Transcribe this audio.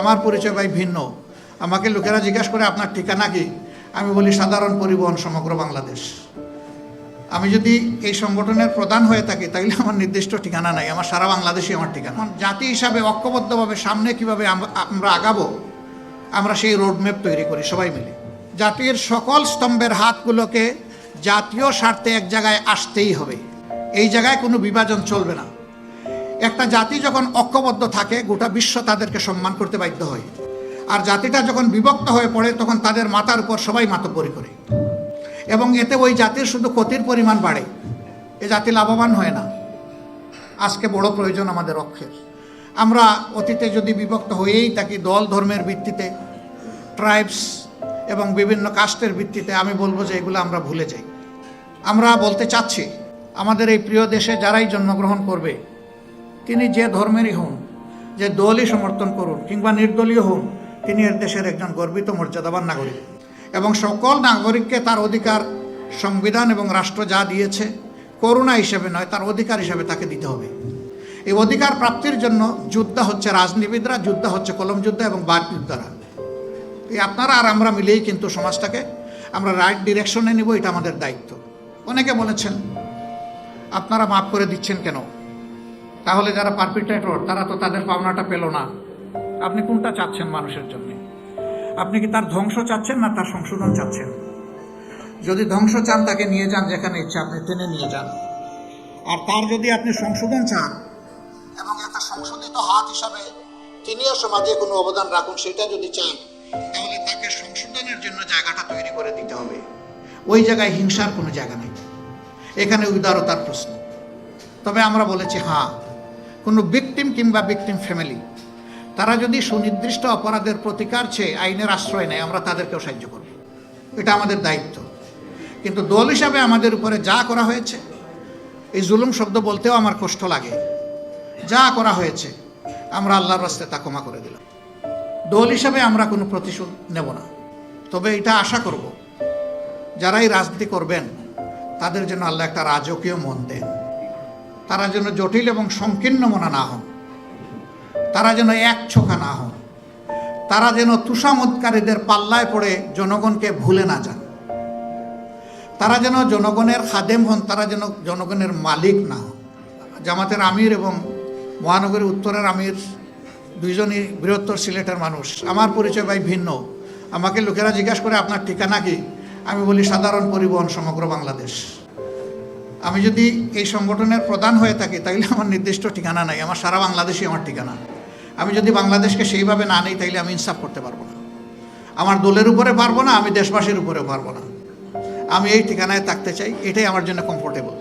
আমার পরিচয় ভাই ভিন্ন। আমাকে লোকেরা জিজ্ঞাসা করে, আপনার ঠিকানা কি? আমি বলি, সাধারণ পরিবহন সমগ্র বাংলাদেশ। আমি যদি এই সংগঠনের প্রধান হয়ে থাকি তাহলে আমার নির্দিষ্ট ঠিকানা নাই। আমার সারা বাংলাদেশই আমার ঠিকানা। জাতি হিসাবে ঐক্যবদ্ধভাবে সামনে কীভাবে আমরা আগাবো, আমরা সেই রোডম্যাপ তৈরি করি, সবাই মিলে। জাতির সকল স্তম্ভের হাতগুলোকে জাতীয় স্বার্থে এক জায়গায় আসতেই হবে। এই জায়গায় কোনো বিভাজন চলবে না। একটা জাতি যখন ঐক্যবদ্ধ থাকে, গোটা বিশ্ব তাদেরকে সম্মান করতে বাধ্য হয়। আর জাতিটা যখন বিভক্ত হয়ে পড়ে, তখন তাদের মাথার উপর সবাই মাতব্বরি করে। এবং এতে ওই জাতির শুধু ক্ষতির পরিমাণ বাড়ে। এ জাতি লাভবান হয় না। আজকে বড় প্রয়োজন আমাদের অক্ষের আমরা অতীতে যদি বিভক্ত হয়েই থাকি দল ধর্মের ভিত্তিতে, ট্রাইবস এবং বিভিন্ন কাস্টের ভিত্তিতে, আমি বলব যে এগুলো আমরা ভুলে যাই। আমরা বলতে চাচ্ছি, আমাদের এই প্রিয় দেশে যারাই জন্মগ্রহণ করবে তিনি যে ধর্মেরই হন, যে দলই সমর্থন করুন কিংবা নির্দলীয় হন, তিনি এর দেশের একজন গর্বিত, মর্যাদাবান নাগরিক। এবং সকল নাগরিককে তার অধিকার, সংবিধান এবং রাষ্ট্র যা দিয়েছে, করুণা হিসেবে নয়, তার অধিকার হিসেবে তাকে দিতে হবে। এই অধিকার প্রাপ্তির জন্য যুদ্ধ হচ্ছে রাজনীতিবিদরা, যুদ্ধ হচ্ছে কলম যুদ্ধ এবং বাদ যুদ্ধরা। এই আপনারা আর আমরা মিলেই কিন্তু সমাজটাকে, আমরা রাইট ডিরেকশনে নিব, এটা আমাদের দায়িত্ব। অনেকে বলেছেন, আপনারা মাফ করে দিচ্ছেন কেন? তাহলে যারা পারপিটেটর তারা তো তাদের পাওনাটা পেল না। আপনি কোনটা চাচ্ছেন মানুষের জন্য? আপনি কি তার ধ্বংস চাচ্ছেন না তার সংশোধন চাচ্ছেন? যদি ধ্বংস চান, তাকে নিয়ে যান যেখানে ইচ্ছা, আপনি টেনে নিয়ে যান। আর তার যদি আপনি সংশোধন চান, এবং একটা সংশোধিত হাত হিসাবে তিনিও সমাজে কোনো অবদান রাখুন, সেটা যদি চান, তাহলে তাকে সংশোধনের জন্য জায়গাটা তৈরি করে দিতে হবে। ওই জায়গায় হিংসার কোনো জায়গা নেই। এখানে উদারতার প্রশ্ন। তবে আমরা বলেছি হ্যাঁ কোনো ভিকটিম কিংবা ভিকটিম ফ্যামিলি তারা যদি সুনির্দিষ্ট অপরাধের প্রতিকার চেয়ে আইনের আশ্রয় নেয়, আমরা তাদেরকেও সাহায্য করব। এটা আমাদের দায়িত্ব। কিন্তু দল হিসাবে আমাদের উপরে যা করা হয়েছে, এই জুলুম শব্দ বলতেও আমার কষ্ট লাগে। যা করা হয়েছে, আমরা আল্লাহর রাস্তায় তা ক্ষমা করে দিলাম। দল হিসাবে আমরা কোনো প্রতিশোধ নেব না। তবে এটা আশা করব, যারাই রাজনীতি করবেন, তাদের জন্য আল্লাহ একটা রাজকীয় মন দেন। তারা যেন জটিল এবং সংকীর্ণ মনা না হন। তারা যেন এক ছোখা না হন। তারা যেন তুষামতকারীদের পাল্লায় পড়ে জনগণকে ভুলে না যান। তারা যেন জনগণের খাদেম হন, তারা যেন জনগণের মালিক না হন। জামাতের আমির এবং মহানগরী উত্তরের আমির দুইজনই বৃহত্তর সিলেটের মানুষ। আমার পরিচয় ভাই ভিন্ন। আমাকে লোকেরা জিজ্ঞাসা করে, আপনার ঠিকানা কি? আমি বলি, সাধারণ পরিবহন সমগ্র বাংলাদেশ। আমি যদি এই সংগঠনের প্রধান হয়ে থাকি তাহলে আমার নির্দিষ্ট ঠিকানা নাই, আমার সারা বাংলাদেশই আমার ঠিকানা। আমি যদি বাংলাদেশকে সেইভাবে না নেই, তাইলে আমি ইনসাফ করতে পারব না। আমার দলের উপরে পারব না, আমি দেশবাসীর উপরে পারব না। আমি এই ঠিকানায় থাকতে চাই, এটাই আমার জন্য কমফোর্টেবল